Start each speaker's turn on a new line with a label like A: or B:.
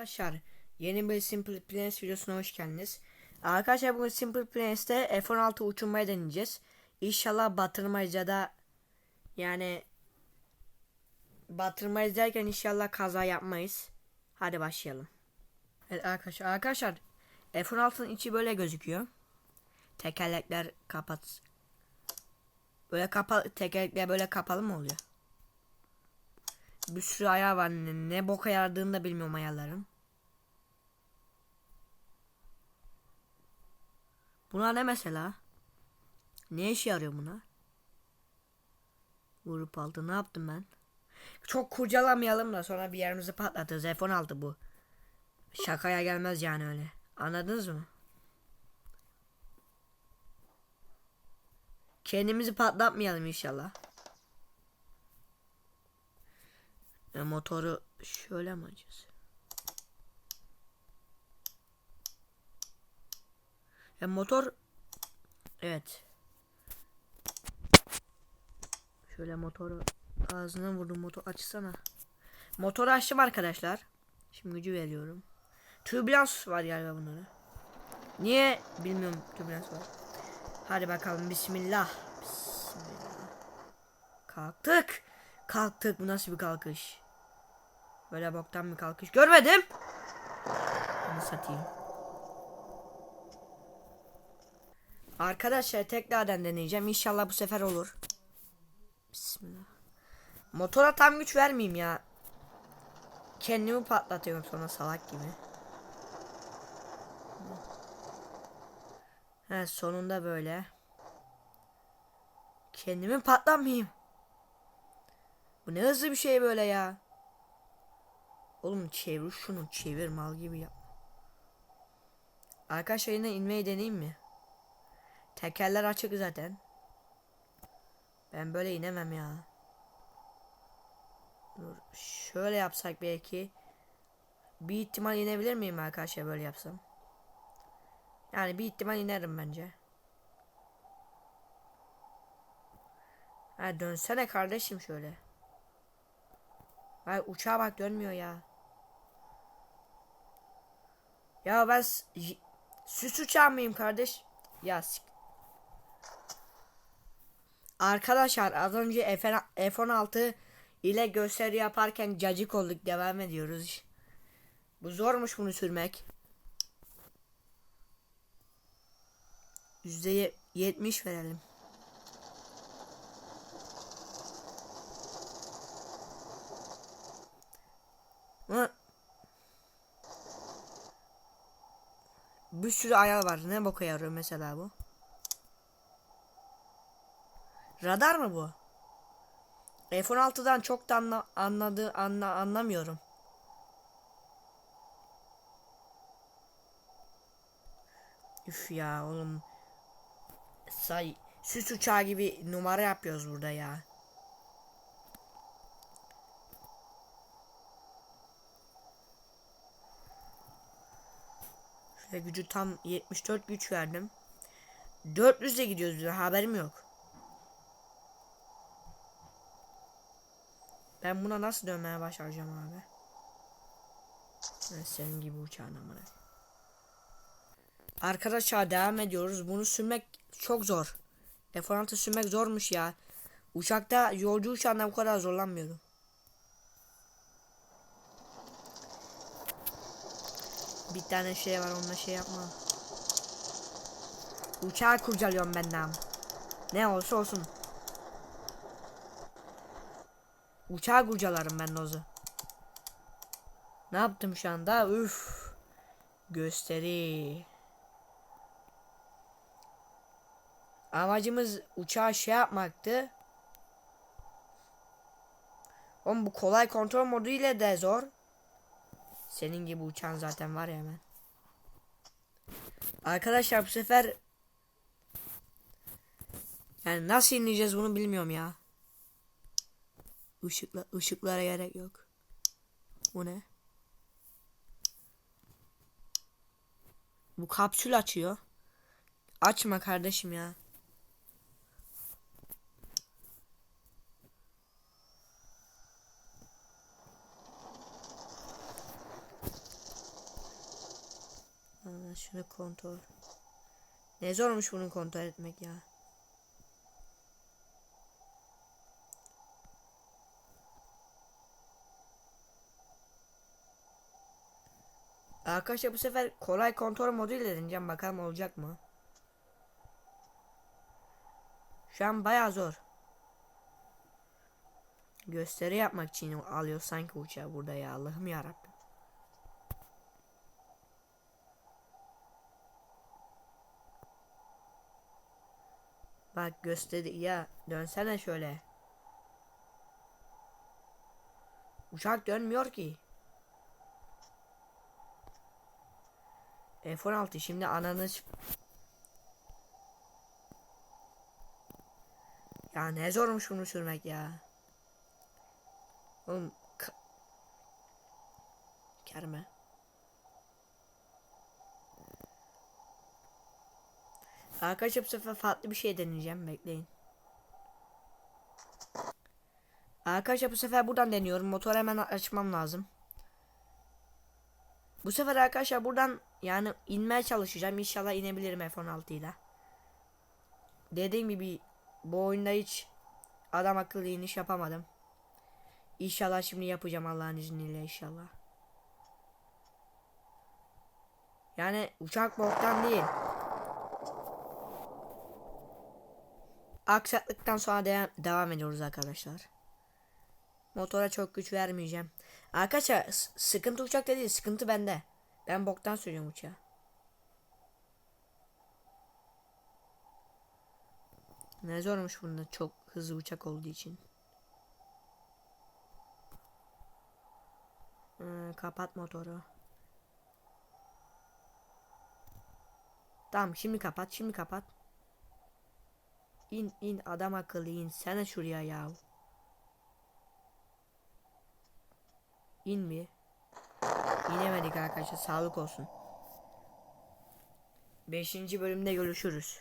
A: Arkadaşlar yeni bir Simple Plans videosuna hoş geldiniz. Arkadaşlar bugün Simple Plans'te F-16 uçurmayı deneyeceğiz. İnşallah batırmayız ya da yani batırmayız derken inşallah kaza yapmayız. Hadi başlayalım. Evet arkadaşlar arkadaşlar F-16'nın içi böyle gözüküyor. Tekerlekler kapat. Böyle kapalı tekerlekler böyle kapalı mı oluyor? Bir sürü ayağı var. Ne, ne boka yaradığını da bilmiyorum ayarların. Buna ne mesela? Ne işe yarıyor buna? Vurup aldı. Ne yaptım ben? Çok kurcalamayalım da sonra bir yerimizi patlatırız. F-16 bu. Şakaya gelmez yani öyle. Anladınız mı? Kendimizi patlatmayalım inşallah. E, motoru şöyle mi açacağız? E, motor evet. Şöyle motoru ağzına vurdum motor açsana. Motoru açtım arkadaşlar. Şimdi gücü veriyorum. Türbülans var galiba bunlara. Niye bilmiyorum türbülans var. Hadi bakalım bismillah. Bismillah. Kalktık. Kalktık. Bu nasıl bir kalkış? Böyle boktan bir kalkış. Görmedim. Bunu satayım. Arkadaşlar tekrardan deneyeceğim. İnşallah bu sefer olur. Bismillah. Motora tam güç vermeyeyim ya. Kendimi patlatıyorum sonra salak gibi. He sonunda böyle. Kendimi patlamayayım. Bu ne hızlı bir şey böyle ya. Oğlum çevir şunu çevir mal gibi yap. Arkadaşlar yine inmeyi deneyeyim mi? Tekerler açık zaten. Ben böyle inemem ya. Dur şöyle yapsak belki. Bir ihtimal inebilir miyim arkadaşlar böyle yapsam? Yani bir ihtimal inerim bence. Ha dönsene kardeşim şöyle. Ay uçağa bak dönmüyor ya. Ya ben süs uçağı mıyım kardeş? Ya sik- Arkadaşlar az önce F- F16 ile gösteri yaparken cacık olduk devam ediyoruz. Bu zormuş bunu sürmek. Yüzde yetmiş verelim. Hı. Bir sürü ayar var. Ne boka yarıyor mesela bu? Radar mı bu? F-16'dan çok da anla, anladı, anla, anlamıyorum. Üf ya oğlum. Say süs uçağı gibi numara yapıyoruz burada ya. Şöyle gücü tam 74 güç verdim. 400'e gidiyoruz biz haberim yok. Ben buna nasıl dönmeye başlayacağım abi? Ben senin gibi uçağın amına. Arkadaşlar devam ediyoruz. Bunu sürmek çok zor. F-16 sürmek zormuş ya. Uçakta yolcu uçağında bu kadar zorlanmıyorum. Bir tane şey var onunla şey yapma. Uçağı kurcalıyorum ben de. Ne olsa olsun. Uçağı kurcalarım ben Nozu. Ne yaptım şu anda? Üf. Gösteri. Amacımız uçağı şey yapmaktı. Oğlum bu kolay kontrol modu ile de zor. Senin gibi uçan zaten var ya hemen. Arkadaşlar bu sefer yani nasıl inleyeceğiz bunu bilmiyorum ya. Işıkla, ışıklara gerek yok. Bu ne? Bu kapsül açıyor. Açma kardeşim ya. şunu kontrol. Ne zormuş bunu kontrol etmek ya. Arkadaşlar bu sefer kolay kontrol moduyla deneyeceğim bakalım olacak mı? Şu an baya zor. Gösteri yapmak için alıyor sanki uçağı burada ya Allah'ım yarabbim. Bak gösteri ya dönsene şöyle. Uçak dönmüyor ki. F-16 şimdi ananı ç- Ya ne zormuş bunu sürmek ya. Oğlum Kerme. Arkadaşlar bu sefer farklı bir şey deneyeceğim bekleyin. Arkadaşlar bu sefer buradan deniyorum. Motor hemen açmam lazım. Bu sefer arkadaşlar buradan yani inmeye çalışacağım. İnşallah inebilirim F-16 ile. Dediğim gibi bu oyunda hiç adam akıllı iniş yapamadım. İnşallah şimdi yapacağım Allah'ın izniyle inşallah. Yani uçak boktan değil. Aksaklıktan sonra de- devam ediyoruz arkadaşlar. Motora çok güç vermeyeceğim. Arkadaşlar sıkıntı uçakta değil sıkıntı bende. Ben boktan sürüyorum uçağı. Ne zormuş bunda çok hızlı uçak olduğu için. Ee, kapat motoru. Tamam şimdi kapat şimdi kapat. İn in adam akıllı in. Sen şuraya ya. İn mi? İnemedik arkadaşlar sağlık olsun. Beşinci bölümde görüşürüz.